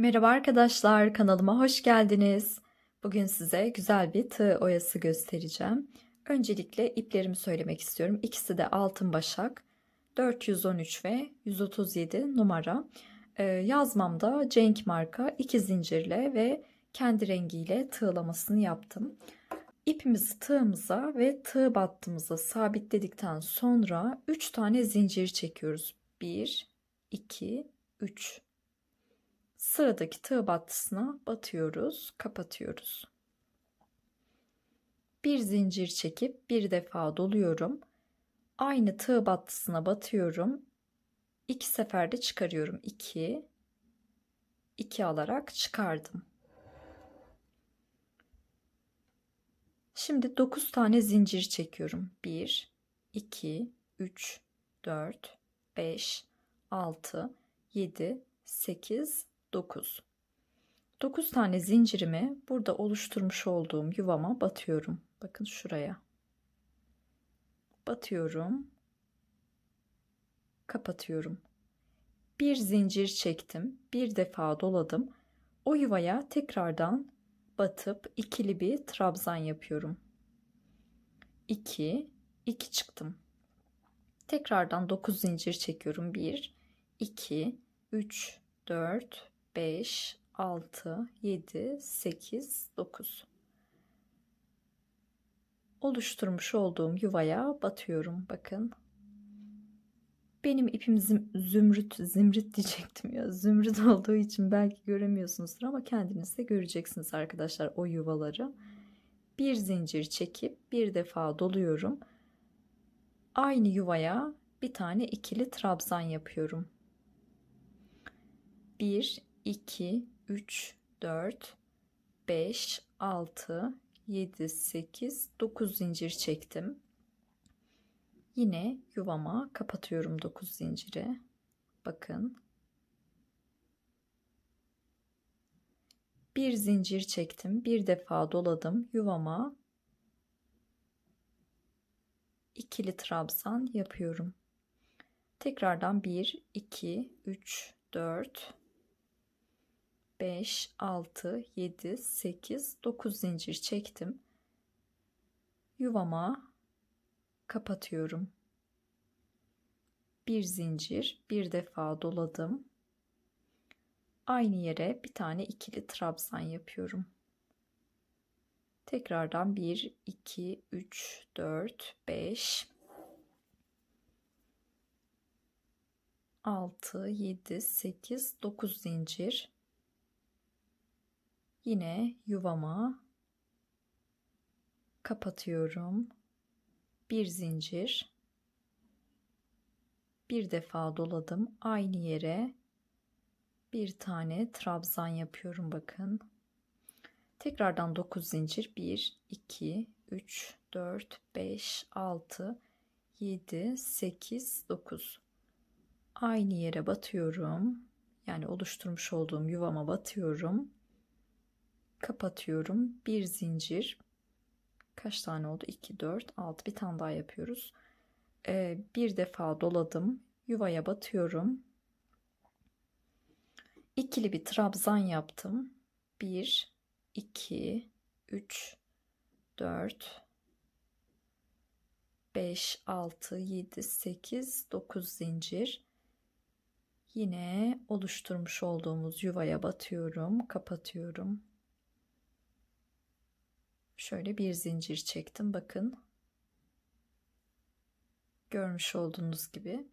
Merhaba arkadaşlar, kanalıma hoş geldiniz. Bugün size güzel bir tığ oyası göstereceğim. Öncelikle iplerimi söylemek istiyorum. İkisi de altın başak. 413 ve 137 numara. Ee, yazmamda Cenk marka iki zincirle ve kendi rengiyle tığlamasını yaptım. İpimizi tığımıza ve tığ battığımıza sabitledikten sonra 3 tane zincir çekiyoruz. 1, 2, 3. Sıradaki tığ battısına batıyoruz, kapatıyoruz. Bir zincir çekip bir defa doluyorum. Aynı tığ battısına batıyorum. İki seferde çıkarıyorum. 2 2 alarak çıkardım. Şimdi 9 tane zincir çekiyorum. 1 2 3 4 5 6 7 8 9. 9 tane zincirimi burada oluşturmuş olduğum yuvama batıyorum. Bakın şuraya. Batıyorum. Kapatıyorum. Bir zincir çektim. Bir defa doladım. O yuvaya tekrardan batıp ikili bir trabzan yapıyorum. 2 2 çıktım. Tekrardan 9 zincir çekiyorum. 1 2 3 4 5, 6, 7, 8, 9. Oluşturmuş olduğum yuvaya batıyorum. Bakın. Benim ipim zümrüt, zimrit diyecektim ya. Zümrüt olduğu için belki göremiyorsunuzdur ama kendiniz de göreceksiniz arkadaşlar o yuvaları. Bir zincir çekip bir defa doluyorum. Aynı yuvaya bir tane ikili trabzan yapıyorum. 1 2, 3, 4, 5, 6, 7, 8, 9 zincir çektim. Yine yuvama kapatıyorum 9 zinciri. Bakın. Bir zincir çektim. Bir defa doladım. Yuvama ikili trabzan yapıyorum. Tekrardan 1, 2, 3, 4, 5, 6, 7, 8, 9 zincir çektim. Yuvama kapatıyorum. Bir zincir, bir defa doladım. Aynı yere bir tane ikili trabzan yapıyorum. Tekrardan 1, 2, 3, 4, 5, 6, 7, 8, 9 zincir Yine yuvama kapatıyorum. Bir zincir. Bir defa doladım. Aynı yere bir tane trabzan yapıyorum bakın. Tekrardan 9 zincir. 1 2 3 4 5 6 7 8 9. Aynı yere batıyorum. Yani oluşturmuş olduğum yuvama batıyorum kapatıyorum. Bir zincir. Kaç tane oldu? 2, 4, 6. Bir tane daha yapıyoruz. Ee, bir defa doladım. Yuvaya batıyorum. İkili bir trabzan yaptım. 1, 2, 3, 4, 5, 6, 7, 8, 9 zincir. Yine oluşturmuş olduğumuz yuvaya batıyorum, kapatıyorum. Şöyle bir zincir çektim. Bakın. Görmüş olduğunuz gibi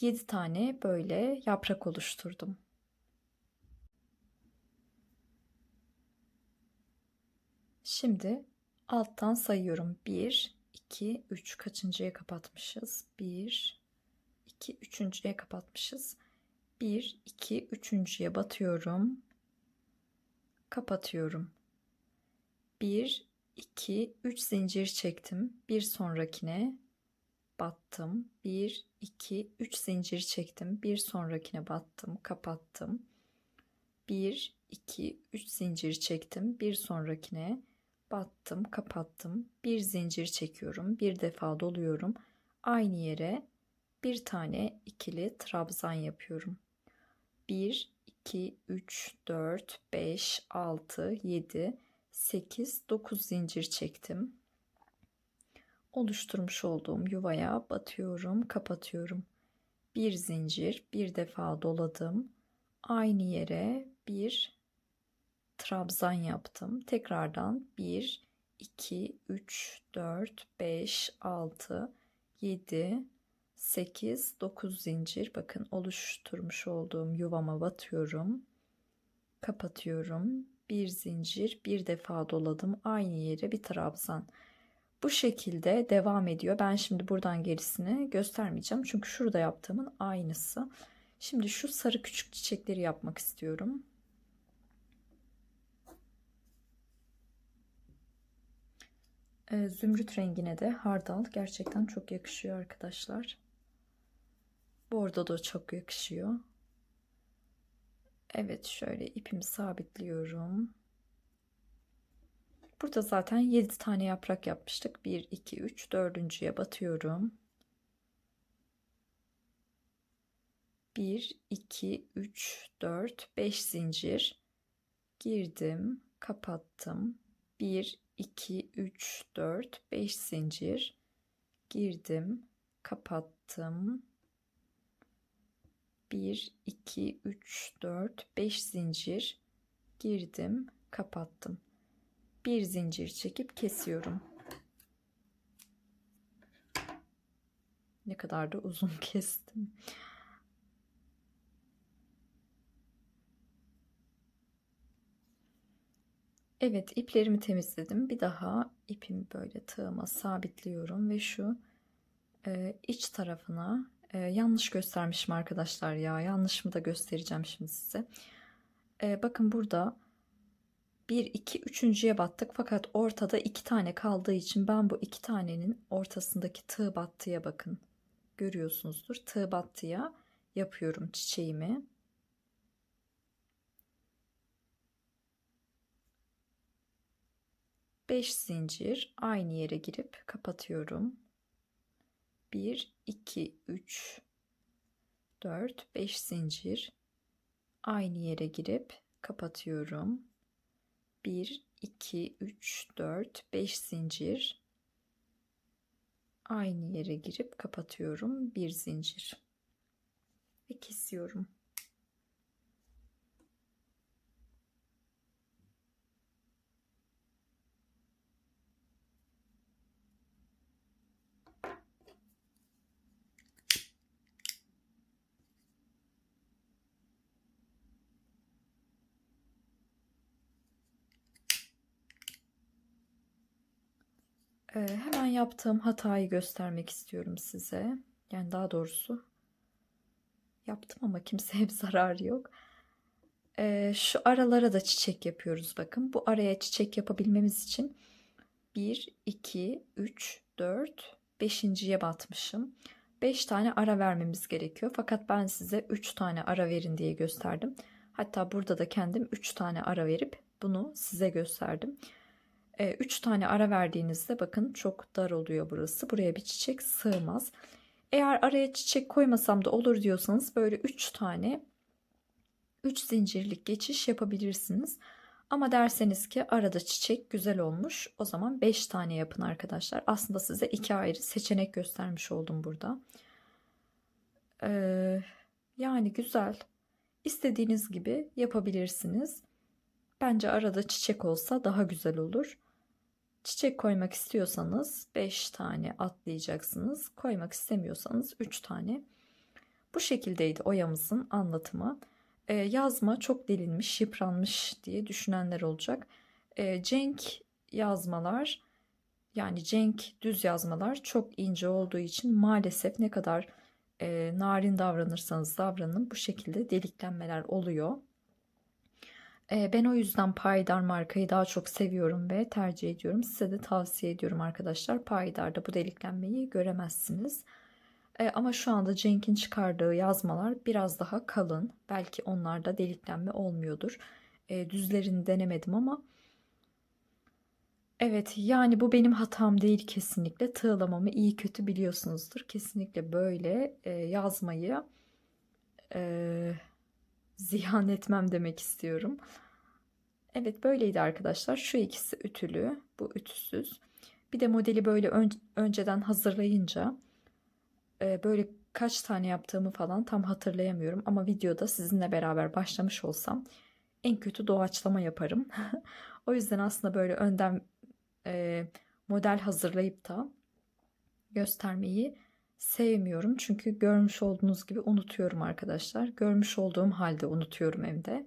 7 tane böyle yaprak oluşturdum. Şimdi alttan sayıyorum. 1, 2, 3 kaçıncıya kapatmışız? 1, 2, üçüncüye kapatmışız. 1, 2, üçüncüye batıyorum. Kapatıyorum. 1 2 3 zincir çektim. Bir sonrakine battım. 1 2 3 zincir çektim. Bir sonrakine battım, kapattım. 1 2 3 zincir çektim. Bir sonrakine battım, kapattım. Bir zincir çekiyorum. Bir defa doluyorum. Aynı yere bir tane ikili trabzan yapıyorum. 1 2, 3, 4, 5, 6, 7, 8, 9 zincir çektim. Oluşturmuş olduğum yuvaya batıyorum, kapatıyorum. Bir zincir, bir defa doladım. Aynı yere bir trabzan yaptım. Tekrardan 1, 2, 3, 4, 5, 6, 7, 8, 9 zincir. Bakın oluşturmuş olduğum yuvama batıyorum. Kapatıyorum. Bir zincir, bir defa doladım. Aynı yere bir trabzan. Bu şekilde devam ediyor. Ben şimdi buradan gerisini göstermeyeceğim. Çünkü şurada yaptığımın aynısı. Şimdi şu sarı küçük çiçekleri yapmak istiyorum. Ee, zümrüt rengine de hardal gerçekten çok yakışıyor arkadaşlar. Bordo da çok yakışıyor. Evet şöyle ipimi sabitliyorum. Burada zaten 7 tane yaprak yapmıştık. 1, 2, 3, dördüncüye batıyorum. 1, 2, 3, 4, 5 zincir girdim, kapattım. 1, 2, 3, 4, 5 zincir girdim, kapattım. 1, 2, 3, 4, 5 zincir girdim, kapattım. Bir zincir çekip kesiyorum. Ne kadar da uzun kestim. Evet iplerimi temizledim. Bir daha ipimi böyle tığıma sabitliyorum ve şu e, iç tarafına e, yanlış göstermişim arkadaşlar ya. Yanlış mı da göstereceğim şimdi size. E, bakın burada 1 2 üçüncüye battık fakat ortada iki tane kaldığı için ben bu iki tanenin ortasındaki tığ battıya bakın. Görüyorsunuzdur. Tığ battıya yapıyorum çiçeğimi. 5 zincir aynı yere girip kapatıyorum. 1 2 3 4 5 zincir aynı yere girip kapatıyorum. 1 2 3 4 5 zincir aynı yere girip kapatıyorum. Bir zincir ve kesiyorum. Hemen yaptığım hatayı göstermek istiyorum size. Yani daha doğrusu yaptım ama kimseye bir zararı yok. Ee, şu aralara da çiçek yapıyoruz bakın. Bu araya çiçek yapabilmemiz için 1, 2, 3, 4, 5.ye batmışım. 5 tane ara vermemiz gerekiyor. Fakat ben size 3 tane ara verin diye gösterdim. Hatta burada da kendim 3 tane ara verip bunu size gösterdim. 3 tane ara verdiğinizde bakın çok dar oluyor burası. Buraya bir çiçek sığmaz. Eğer araya çiçek koymasam da olur diyorsanız böyle 3 tane 3 zincirlik geçiş yapabilirsiniz. Ama derseniz ki arada çiçek güzel olmuş. O zaman 5 tane yapın arkadaşlar. Aslında size iki ayrı seçenek göstermiş oldum burada. Ee, yani güzel. İstediğiniz gibi yapabilirsiniz. Bence arada çiçek olsa daha güzel olur. Çiçek koymak istiyorsanız 5 tane atlayacaksınız. Koymak istemiyorsanız 3 tane. Bu şekildeydi oyamızın anlatımı. Ee, yazma çok delinmiş, yıpranmış diye düşünenler olacak. Ee, cenk yazmalar yani cenk düz yazmalar çok ince olduğu için maalesef ne kadar e, narin davranırsanız davranın bu şekilde deliklenmeler oluyor. Ben o yüzden Payidar markayı daha çok seviyorum ve tercih ediyorum. Size de tavsiye ediyorum arkadaşlar. Payidar'da bu deliklenmeyi göremezsiniz. Ama şu anda Cenk'in çıkardığı yazmalar biraz daha kalın. Belki onlarda deliklenme olmuyordur. Düzlerini denemedim ama Evet yani bu benim hatam değil kesinlikle. Tığlamamı iyi kötü biliyorsunuzdur. Kesinlikle böyle yazmayı ziyan etmem demek istiyorum. Evet böyleydi arkadaşlar. Şu ikisi ütülü, bu ütüsüz. Bir de modeli böyle ön- önceden hazırlayınca e, böyle kaç tane yaptığımı falan tam hatırlayamıyorum. Ama videoda sizinle beraber başlamış olsam en kötü doğaçlama yaparım. o yüzden aslında böyle önden e, model hazırlayıp da göstermeyi sevmiyorum. Çünkü görmüş olduğunuz gibi unutuyorum arkadaşlar. Görmüş olduğum halde unutuyorum evde.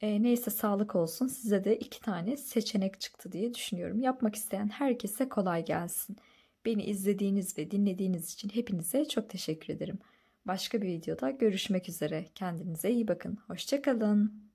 E, neyse sağlık olsun. Size de iki tane seçenek çıktı diye düşünüyorum. Yapmak isteyen herkese kolay gelsin. Beni izlediğiniz ve dinlediğiniz için hepinize çok teşekkür ederim. Başka bir videoda görüşmek üzere. Kendinize iyi bakın. Hoşçakalın.